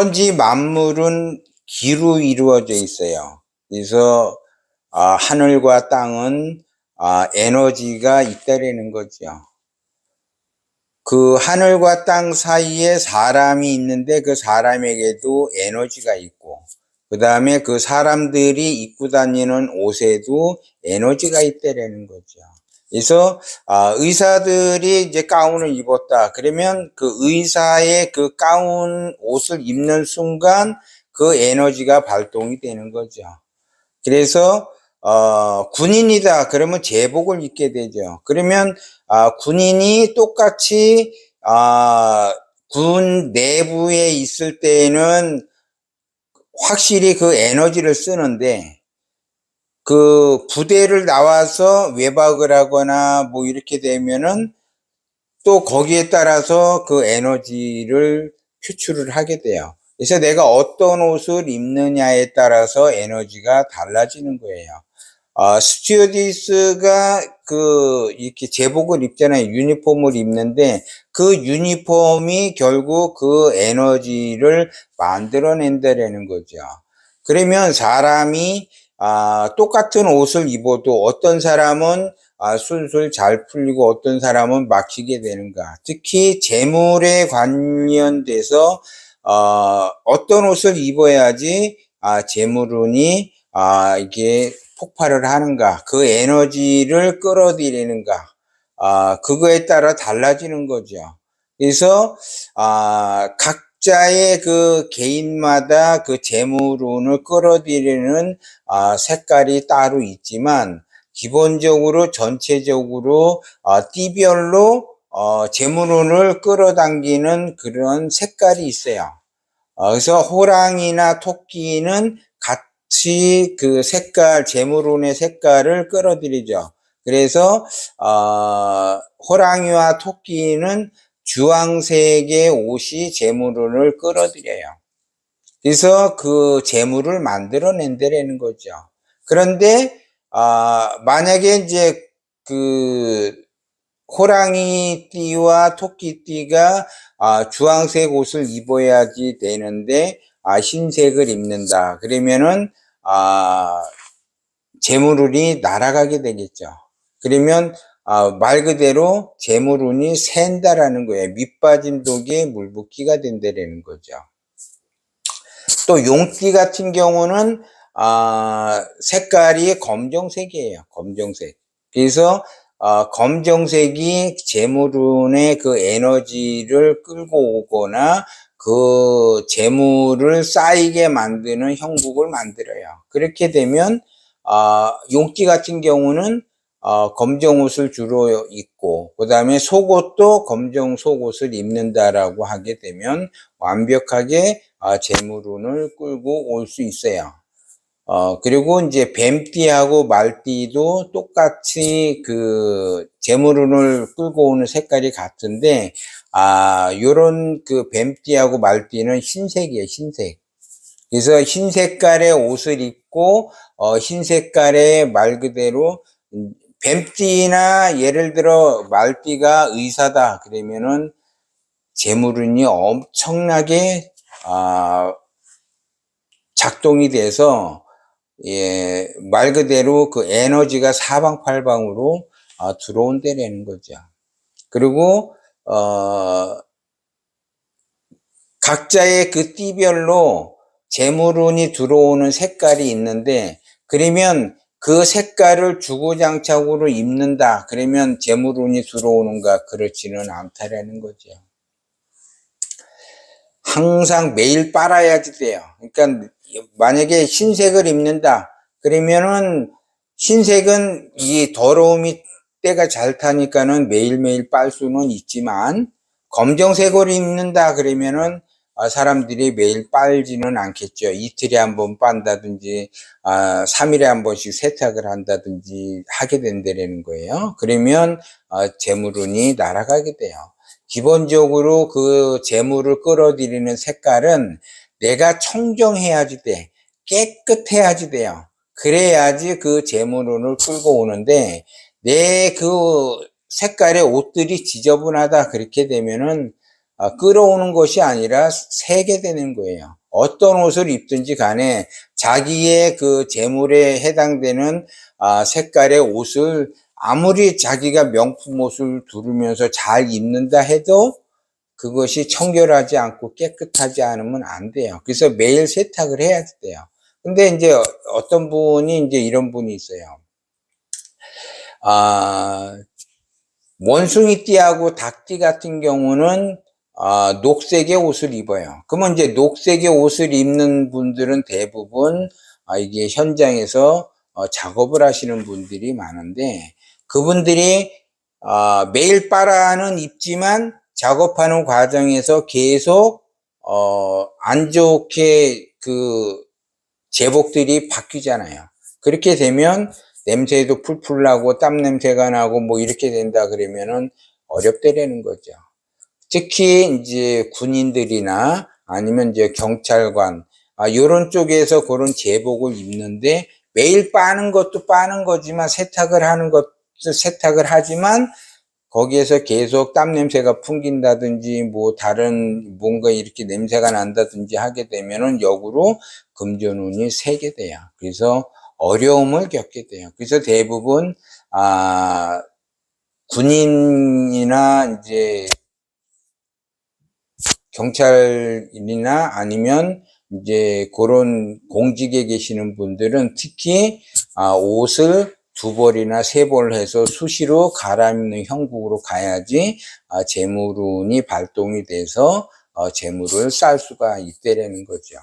천지 만물은 기로 이루어져 있어요. 그래서 아, 하늘과 땅은 아, 에너지가 있다라는 거죠. 그 하늘과 땅 사이에 사람이 있는데 그 사람에게도 에너지가 있고 그 다음에 그 사람들이 입고 다니는 옷에도 에너지가 있다라는 거죠. 그래서 아, 의사들이 이제 가운을 입었다. 그러면 그 의사의 그 가운 옷을 입는 순간 그 에너지가 발동이 되는 거죠. 그래서 어, 군인이다. 그러면 제복을 입게 되죠. 그러면 아, 군인이 똑같이 아, 군 내부에 있을 때는 확실히 그 에너지를 쓰는데 그 부대를 나와서 외박을 하거나 뭐 이렇게 되면은 또 거기에 따라서 그 에너지를 표출을 하게 돼요. 그래서 내가 어떤 옷을 입느냐에 따라서 에너지가 달라지는 거예요. 어, 스튜어디스가 그 이렇게 제복을 입잖아요. 유니폼을 입는데 그 유니폼이 결국 그 에너지를 만들어낸다라는 거죠. 그러면 사람이 아, 똑같은 옷을 입어도 어떤 사람은 아, 술술 잘 풀리고 어떤 사람은 막히게 되는가. 특히 재물에 관련돼서 어, 어떤 옷을 입어야지 아, 재물운이 아, 이게 폭발을 하는가. 그 에너지를 끌어들이는가. 아, 그거에 따라 달라지는 거죠. 그래서 아, 각 자의 그 개인마다 그 재물운을 끌어들이는 아, 색깔이 따로 있지만 기본적으로 전체적으로 아, 띠별로 어, 재물운을 끌어당기는 그런 색깔이 있어요. 어, 그래서 호랑이나 토끼는 같이 그 색깔, 재물운의 색깔을 끌어들이죠. 그래서 어, 호랑이와 토끼는 주황색의 옷이 재물운을 끌어들여요. 그래서 그 재물을 만들어낸다라는 거죠. 그런데 아, 만약에 이제 그 호랑이 띠와 토끼 띠가 아, 주황색 옷을 입어야지 되는데 아, 흰색을 입는다. 그러면은 아, 재물운이 날아가게 되겠죠. 그러면 아, 말 그대로 재물운이 샌다라는 거예요. 밑빠진 독에 물붓기가 된다라는 거죠. 또 용띠 같은 경우는 아, 색깔이 검정색이에요. 검정색. 그래서 어, 검정색이 재물운의 그 에너지를 끌고 오거나 그 재물을 쌓이게 만드는 형국을 만들어요. 그렇게 되면 어, 용띠 같은 경우는 어, 검정 옷을 주로 입고 그 다음에 속옷도 검정 속옷을 입는다라고 하게 되면 완벽하게 어, 재물운을 끌고 올 수 있어요. 어, 그리고 이제 뱀띠하고 말띠도 똑같이 그 재물운을 끌고 오는 색깔이 같은데, 아, 요런 그 뱀띠하고 말띠는 흰색이에요, 흰색. 그래서 흰 색깔의 옷을 입고, 어, 흰 색깔의 말 그대로, 음, 뱀띠나 예를 들어 말띠가 의사다. 그러면은 재물운이 엄청나게, 아, 작동이 돼서 예, 말 그대로 그 에너지가 사방팔방으로 어, 들어온다는 거죠. 그리고 어, 각자의 그 띠별로 재물운이 들어오는 색깔이 있는데 그러면 그 색깔을 주구장창으로 입는다. 그러면 재물운이 들어오는가? 그렇지는 않다라는 거죠. 항상 매일 빨아야지 돼요. 그러니까 만약에 흰색을 입는다. 그러면은 흰색은 이 더러움이 때가 잘 타니까는 매일매일 빨 수는 있지만 검정색을 입는다 그러면은 아, 사람들이 매일 빨지는 않겠죠. 이틀에 한 번 빤다든지, 아, 3일에 한 번씩 세탁을 한다든지 하게 된다는 거예요. 그러면, 아, 재물운이 날아가게 돼요. 기본적으로 그 재물을 끌어들이는 색깔은 내가 청정해야지 돼. 깨끗해야지 돼요. 그래야지 그 재물운을 끌고 오는데 내 그 색깔의 옷들이 지저분하다 그렇게 되면은 아, 끌어오는 것이 아니라 새게 되는 거예요. 어떤 옷을 입든지 간에 자기의 그 재물에 해당되는 아, 색깔의 옷을 아무리 자기가 명품 옷을 두르면서 잘 입는다 해도 그것이 청결하지 않고 깨끗하지 않으면 안 돼요. 그래서 매일 세탁을 해야 돼요. 근데 이제 어떤 분이 이제 이런 분이 있어요. 아, 원숭이띠하고 닭띠 같은 경우는 아, 녹색의 옷을 입어요. 그러면 이제 녹색의 옷을 입는 분들은 대부분 아, 이게 현장에서 어, 작업을 하시는 분들이 많은데 그분들이 아, 매일 빨아는 입지만 작업하는 과정에서 계속 어, 안 좋게 그 제복들이 바뀌잖아요. 그렇게 되면 냄새도 풀풀 나고 땀 냄새가 나고 뭐 이렇게 된다 그러면은 어렵다라는 거죠. 특히 이제 군인들이나 아니면 이제 경찰관 아 요런 쪽에서 그런 제복을 입는데 매일 빠는 것도 빠는 거지만 세탁을 하는 것도 세탁을 하지만 거기에서 계속 땀 냄새가 풍긴다든지 뭐 다른 뭔가 이렇게 냄새가 난다든지 하게 되면은 역으로 금전운이 세게 돼요. 그래서 어려움을 겪게 돼요. 그래서 대부분 아 군인이나 이제 경찰이나 아니면 이제 그런 공직에 계시는 분들은 특히 아, 옷을 두 벌이나 세 벌 해서 수시로 갈아입는 형국으로 가야지 아, 재물운이 발동이 돼서 어, 재물을 쌀 수가 있다라는 거죠.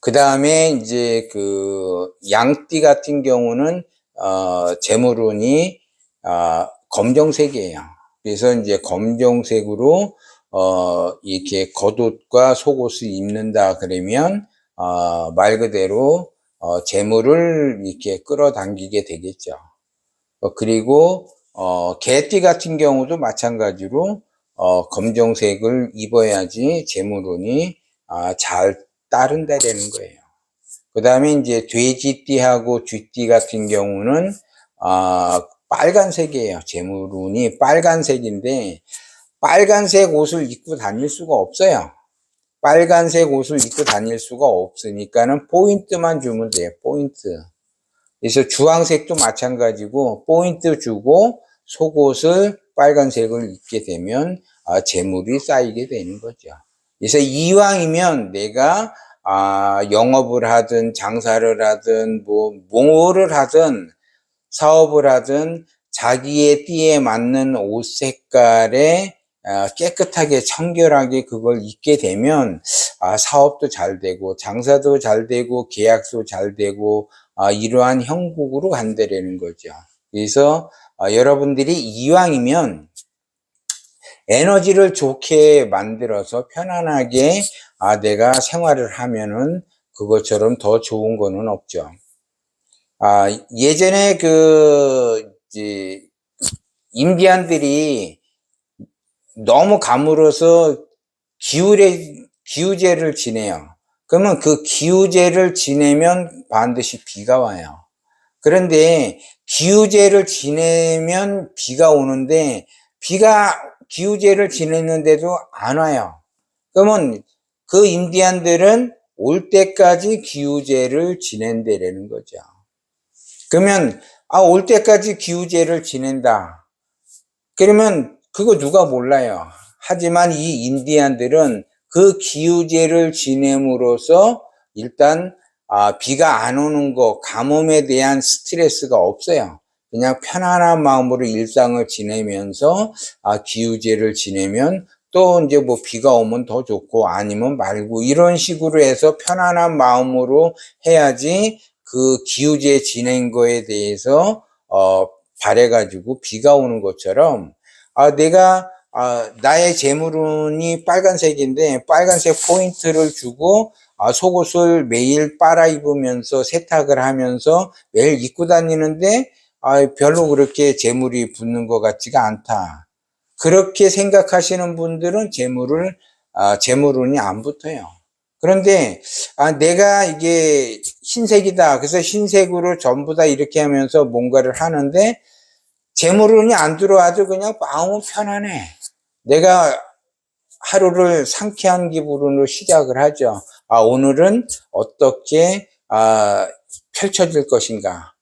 그 다음에 이제 그 양띠 같은 경우는 어, 재물운이 어, 검정색이에요. 그래서 이제 검정색으로 어, 이렇게 겉옷과 속옷을 입는다 그러면 어, 말 그대로 어, 재물을 이렇게 끌어당기게 되겠죠. 어, 그리고 어, 개띠 같은 경우도 마찬가지로 어, 검정색을 입어야지 재물운이 아, 잘 따른다라는 거예요. 그 다음에 이제 돼지띠하고 쥐띠 같은 경우는 아, 빨간색이에요. 재물운이 빨간색인데 빨간색 옷을 입고 다닐 수가 없어요. 빨간색 옷을 입고 다닐 수가 없으니까는 포인트만 주면 돼요. 포인트. 그래서 주황색도 마찬가지고 포인트 주고 속옷을 빨간색을 입게 되면 아, 재물이 쌓이게 되는 거죠. 그래서 이왕이면 내가 아, 영업을 하든 장사를 하든 뭐 뭐를 하든 사업을 하든 자기의 띠에 맞는 옷 색깔에 아, 깨끗하게 청결하게 그걸 입게 되면 아, 사업도 잘 되고 장사도 잘 되고 계약도 잘 되고 아, 이러한 형국으로 간다라는 거죠. 그래서 아, 여러분들이 이왕이면 에너지를 좋게 만들어서 편안하게 아, 내가 생활을 하면은 그것처럼 더 좋은 거는 없죠. 아, 예전에 그, 인디안들이 너무 가물어서 기울에, 기우제를 지내요. 그러면 그 기우제를 지내면 반드시 비가 와요. 그런데 기우제를 지내면 비가 오는데 비가 기우제를 지냈는데도 안 와요. 그러면 그 인디안들은 올 때까지 기우제를 지낸다라는 거죠. 그러면 아, 올 때까지 기우제를 지낸다. 그러면 그거 누가 몰라요. 하지만 이 인디안들은 그 기우제를 지냄으로써 일단 아, 비가 안 오는 거, 가뭄에 대한 스트레스가 없어요. 그냥 편안한 마음으로 일상을 지내면서 아, 기우제를 지내면 또 이제 뭐 비가 오면 더 좋고 아니면 말고 이런 식으로 해서 편안한 마음으로 해야지 그 기우제 지낸 거에 대해서 어, 바래가지고 비가 오는 것처럼 아, 내가 아, 나의 재물운이 빨간색인데 빨간색 포인트를 주고 아, 속옷을 매일 빨아 입으면서 세탁을 하면서 매일 입고 다니는데 아, 별로 그렇게 재물이 붙는 것 같지가 않다. 그렇게 생각하시는 분들은 재물을 아, 재물운이 안 붙어요. 그런데 아, 내가 이게 흰색이다. 그래서 흰색으로 전부 다 이렇게 하면서 뭔가를 하는데 재물운이 안 들어와도 그냥 마음은 편안해. 내가 하루를 상쾌한 기분으로 시작을 하죠. 아, 오늘은 어떻게, 아, 펼쳐질 것인가.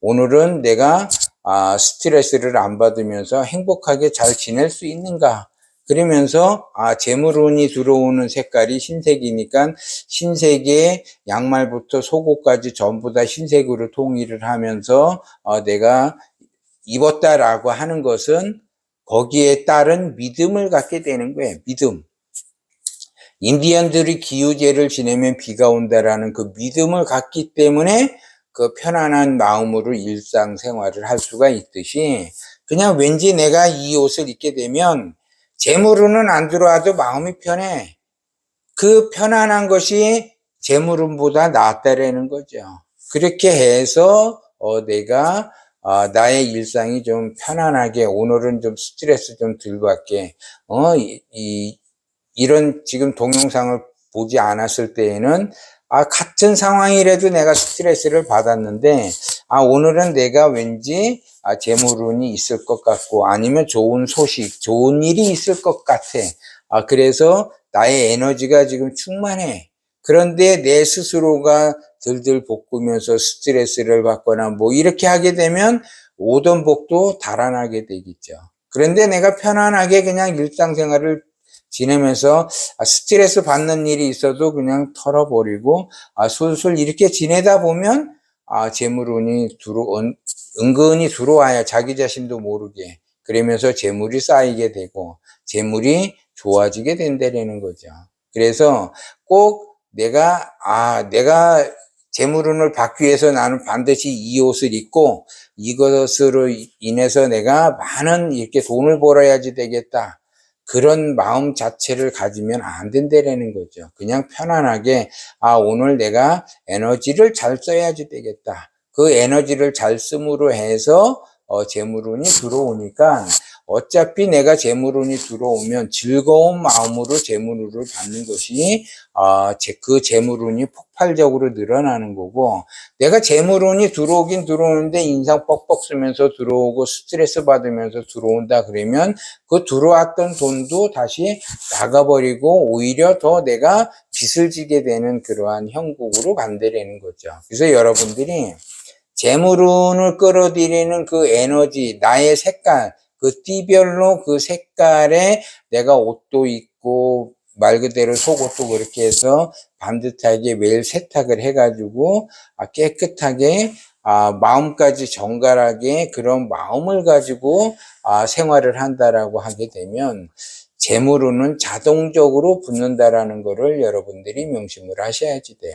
오늘은 내가, 아, 스트레스를 안 받으면서 행복하게 잘 지낼 수 있는가. 그러면서, 아, 재물운이 들어오는 색깔이 흰색이니까 흰색의 양말부터 속옷까지 전부 다 흰색으로 통일을 하면서, 어, 내가 입었다라고 하는 것은 거기에 따른 믿음을 갖게 되는 거예요. 믿음. 인디언들이 기우제를 지내면 비가 온다라는 그 믿음을 갖기 때문에 그 편안한 마음으로 일상생활을 할 수가 있듯이 그냥 왠지 내가 이 옷을 입게 되면 재물로는 안 들어와도 마음이 편해. 그 편안한 것이 재물운보다 낫다라는 거죠. 그렇게 해서 어, 내가 어, 나의 일상이 좀 편안하게 오늘은 좀 스트레스 좀 덜 받게 어, 이, 이, 이런 지금 동영상을 보지 않았을 때에는 아, 같은 상황이라도 내가 스트레스를 받았는데, 아, 오늘은 내가 왠지, 아, 재물운이 있을 것 같고, 아니면 좋은 소식, 좋은 일이 있을 것 같아. 아, 그래서 나의 에너지가 지금 충만해. 그런데 내 스스로가 들들 볶으면서 스트레스를 받거나 뭐 이렇게 하게 되면 오던 복도 달아나게 되겠죠. 그런데 내가 편안하게 그냥 일상생활을 지내면서 아, 스트레스 받는 일이 있어도 그냥 털어버리고 아, 술술 이렇게 지내다 보면 아, 재물운이 들어 은, 은근히 들어와야 자기 자신도 모르게 그러면서 재물이 쌓이게 되고 재물이 좋아지게 된다는 거죠. 그래서 꼭 내가 아 내가 재물운을 받기 위해서 나는 반드시 이 옷을 입고 이것으로 인해서 내가 많은 이렇게 돈을 벌어야지 되겠다. 그런 마음 자체를 가지면 안 된다라는 거죠. 그냥 편안하게, 아, 오늘 내가 에너지를 잘 써야지 되겠다. 그 에너지를 잘 씀으로 해서, 어, 재물운이 들어오니까, 어차피 내가 재물운이 들어오면 즐거운 마음으로 재물운을 받는 것이, 어, 제, 그 재물운이 폭발적으로 늘어나는 거고, 내가 재물운이 들어오긴 들어오는데 인상 뻑뻑 쓰면서 들어오고 스트레스 받으면서 들어온다 그러면 그 들어왔던 돈도 다시 나가버리고 오히려 더 내가 빚을 지게 되는 그러한 형국으로 간다라는 거죠. 그래서 여러분들이 재물운을 끌어들이는 그 에너지, 나의 색깔, 그 띠별로 그 색깔에 내가 옷도 입고 말 그대로 속옷도 그렇게 해서 반듯하게 매일 세탁을 해가지고 아, 깨끗하게 아, 마음까지 정갈하게 그런 마음을 가지고 아, 생활을 한다라고 하게 되면 재물운은 자동적으로 붙는다라는 것을 여러분들이 명심을 하셔야지 돼요.